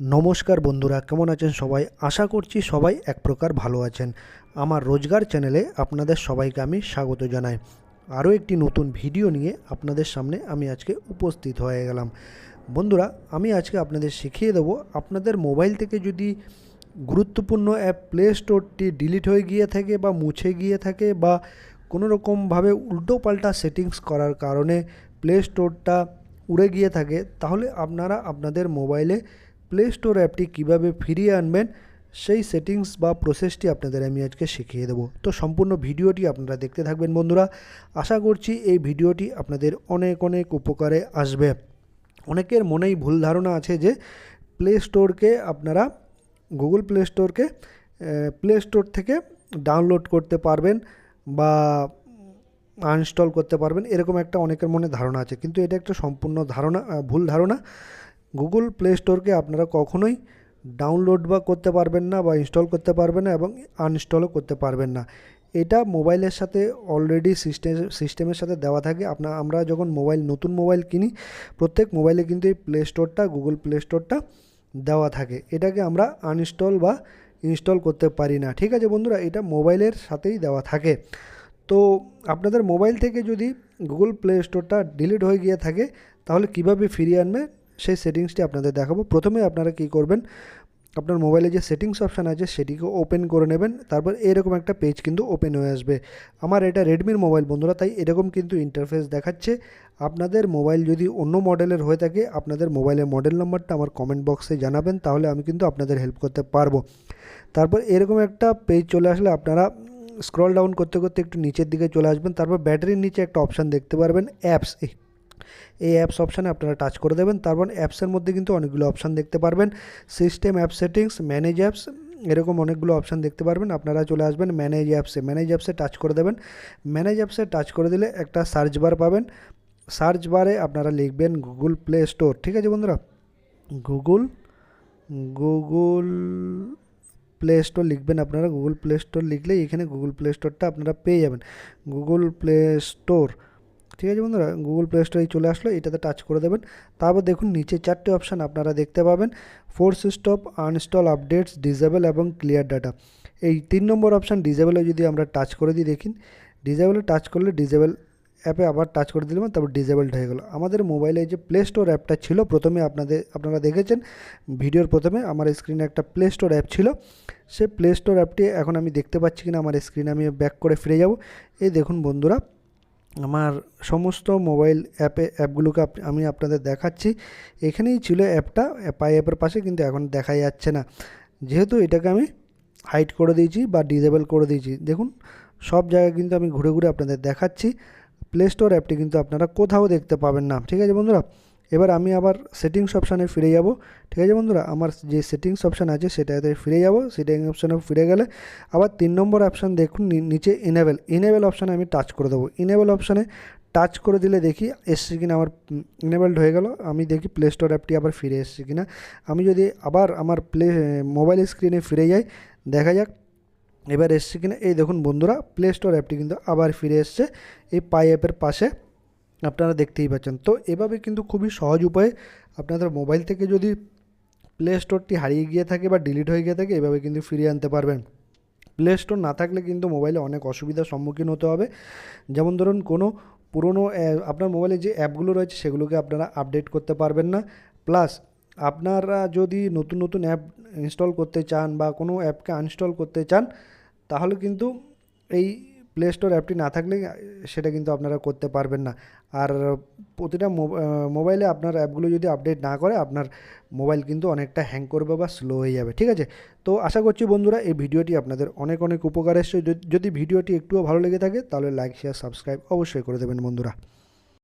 নমস্কার বন্ধুরা, কেমন আছেন সবাই? আশা করছি সবাই এক প্রকার ভালো আছেন। আমার রোজগার চ্যানেলে আপনাদের সবাইকে আমি স্বাগত জানাই। আরও একটি নতুন ভিডিও নিয়ে আপনাদের সামনে আমি আজকে উপস্থিত হয়ে গেলাম। বন্ধুরা, আমি আজকে আপনাদের শিখিয়ে দেবো, আপনাদের মোবাইল থেকে যদি গুরুত্বপূর্ণ অ্যাপ প্লে স্টোরটি ডিলিট হয়ে গিয়ে থাকে বা মুছে গিয়ে থাকে বা কোনো রকমভাবে উল্টো পাল্টা সেটিংস করার কারণে প্লে স্টোরটা উড়ে গিয়ে থাকে, তাহলে আপনারা আপনাদের মোবাইলে প্লে স্টোর অ্যাপটি কীভাবে ফিরিয়ে আনবেন, সেই সেটিংস বা প্রসেসটি আপনাদের আমি আজকে শিখিয়ে দেবো। তো সম্পূর্ণ ভিডিওটি আপনারা দেখতে থাকবেন বন্ধুরা। আশা করছি এই ভিডিওটি আপনাদের অনেক অনেক উপকারে আসবে। অনেকের মনেই ভুল ধারণা আছে যে প্লে স্টোরকে আপনারা গুগল প্লে স্টোরকে প্লে স্টোর থেকে ডাউনলোড করতে পারবেন বা আনইনস্টল করতে পারবেন, এরকম একটা অনেকের মনে ধারণা আছে। কিন্তু এটা একটা সম্পূর্ণ ধারণা ভুল ধারণা। গুগল প্লে স্টোরকে আপনারা কখনোই ডাউনলোড বা করতে পারবেন না বা ইনস্টল করতে পারবেন না এবং আনইনস্টলও করতে পারবেন না। এটা মোবাইলের সাথে অলরেডি সিস্টেম সিস্টেমের সাথে দেওয়া থাকে। আপনার আমরা যখন মোবাইল নতুন মোবাইল কিনি, প্রত্যেক মোবাইলে কিন্তু এই প্লে স্টোরটা গুগল প্লে স্টোরটা দেওয়া থাকে। এটাকে আমরা আনইনস্টল বা ইনস্টল করতে পারি না। ঠিক আছে বন্ধুরা, এটা মোবাইলের সাথেই দেওয়া থাকে। তো আপনাদের মোবাইল থেকে যদি গুগল প্লে স্টোরটা ডিলিট হয়ে গিয়ে থাকে, তাহলে কীভাবে ফিরিয়ে আনবে? সেই সেটিংসটি আপনাদের দেখাবো। প্রথমে আপনারা কি করবেন, আপনার মোবাইলে যে সেটিংস অপশান আছে সেটিকে ওপেন করে নেবেন, তারপর এরকম একটা পেজ কিন্তু ওপেন হয়ে আসবে। আমার এটা রেডমির মোবাইল বন্ধুরা, তাই এরকম কিন্তু ইন্টারফেস দেখাচ্ছে। আপনাদের মোবাইল যদি অন্য মডেলের হয়ে থাকে, আপনাদের মোবাইলের মডেল নাম্বারটা আমার কমেন্ট বক্সে জানাবেন, তাহলে আমি কিন্তু আপনাদের হেল্প করতে পারব। তারপর এরকম একটা পেজ চলে আসলে আপনারা স্ক্রল ডাউন করতে করতে একটু নিচের দিকে চলে আসবেন, তারপর ব্যাটারির নিচে একটা অপশান দেখতে পারবেন অ্যাপস এই অ্যাপস অপশানে আপনারা টাচ করে দেবেন। তারপর অ্যাপসের মধ্যে কিন্তু অনেকগুলো অপশান দেখতে পারবেন। System app settings manage apps এরকম অনেকগুলো অপশান দেখতে পারবেন। আপনারা চলে আসবেন ম্যানেজ অ্যাপসে ম্যানেজ অ্যাপসে টাচ করে দেবেন। ম্যানেজ অ্যাপসে টাচ করে দিলে একটা সার্চ বার পাবেন। সার্চ বারে আপনারা লিখবেন গুগল প্লে স্টোর ঠিক আছে বন্ধুরা? গুগল গুগল প্লে স্টোর লিখবেন আপনারা। গুগল প্লে স্টোর লিখলে এখানে গুগল প্লে স্টোরটা আপনারা পেয়ে যাবেন। গুগল প্লে স্টোর ঠিক আছে বন্ধুরা? গুগল প্লে স্টোরে চলে আসলো, এটাতে টাচ করে দেবেন। তারপর দেখুন, নিচে চারটে অপশান আপনারা দেখতে পাবেন। Force stop uninstall updates disable এবং ক্লিয়ার ডাটা এই তিন নম্বর অপশান ডিজেবলে যদি আমরা টাচ করে দিই দেখিন ডিজেবলে টাচ করলে ডিজেবল অ্যাপে আবার টাচ করে দিলাম, তারপর ডিজেবলড হয়ে গেলো। আমাদের মোবাইলে যে প্লে স্টোর অ্যাপটা ছিল, প্রথমে আপনাদের, আপনারা দেখেছেন ভিডিওর প্রথমে আমার স্ক্রিনে একটা প্লে স্টোর অ্যাপ ছিল। সে প্লে স্টোর অ্যাপটি এখন আমি দেখতে পাচ্ছি কিনা, আমার স্ক্রিনে আমি ব্যাক করে ফিরে যাব। এই দেখুন বন্ধুরা আমার সমস্ত মোবাইল অ্যাপে, অ্যাপগুলোকে আমি আপনাদের দেখাচ্ছি। এখানেই ছিল অ্যাপটা, পাই অ্যাপের পাশে, কিন্তু এখন দেখা যাচ্ছে না। যেহেতু এটাকে আমি হাইট করে দিয়েছি বা ডিজেবল করে দিয়েছি। দেখুন, সব জায়গায় কিন্তু আমি ঘুরে ঘুরে আপনাদের দেখাচ্ছি। প্লে স্টোর অ্যাপটি কিন্তু আপনারা কোথাও দেখতে পাবেন না। ঠিক আছে বন্ধুরা? এবার আমি আবার সেটিংস অপশানে ফিরে যাব। ঠিক আছে বন্ধুরা? আমার যে সেটিংস অপশান আছে সেটাতে ফিরে যাব। সেটিং অপশানে ফিরে গেলে আবার তিন নম্বর অপশান দেখুন নিচে ইনেবেল ইনেবেল অপশানে আমি টাচ করে দেবো। ইনেবেল অপশানে টাচ করে দিলে দেখি এসছে কিনা আমার ইনেবেলড হয়ে গেল। আমি দেখি প্লে স্টোর অ্যাপটি আবার ফিরে এসছে কিনা। আমি যদি আবার আমার প্লে মোবাইল স্ক্রিনে ফিরে যাই, দেখা যাক এবার এসছে কিনা। এই দেখুন বন্ধুরা প্লে স্টোর অ্যাপটি কিন্তু আবার ফিরে এসছে। এই পাই অ্যাপের পাশে। আপনারা দেখতেই পাচ্ছেন। তো এভাবে কিন্তু খুবই সহজ উপায়ে আপনাদের মোবাইল থেকে যদি প্লে স্টোরটি হারিয়ে গিয়ে থাকে বা ডিলিট হয়ে গিয়ে থাকে, এভাবে কিন্তু ফিরিয়ে আনতে পারবেন। প্লে স্টোর না থাকলে কিন্তু মোবাইলে অনেক অসুবিধার সম্মুখীন হতে হবে। যেমন ধরুন, কোনো পুরনো আপনার মোবাইলে যে অ্যাপগুলো রয়েছে, সেগুলোকে আপনারা আপডেট করতে পারবেন না। প্লাস আপনারা যদি নতুন নতুন অ্যাপ ইনস্টল করতে চান বা কোনো অ্যাপকে আনইনস্টল করতে চান, তাহলে কিন্তু এই প্লে স্টোর অ্যাপটি না থাকলে সেটা কিন্তু আপনারা করতে পারবেন না। আর প্রতিটা মোব- মোবাইলে আপনার অ্যাপগুলো যদি আপডেট না করে, আপনার মোবাইল কিন্তু অনেকটা হ্যাং করবে বা স্লো হয়ে যাবে, ঠিক আছে? তো আশা করছি বন্ধুরা, এই ভিডিওটি আপনাদের অনেক অনেক উপকার এসছে। যদি ভিডিওটি একটুও ভালো লেগে থাকে, তাহলে লাইক শেয়ার সাবস্ক্রাইব অবশ্যই করে দেবেন বন্ধুরা।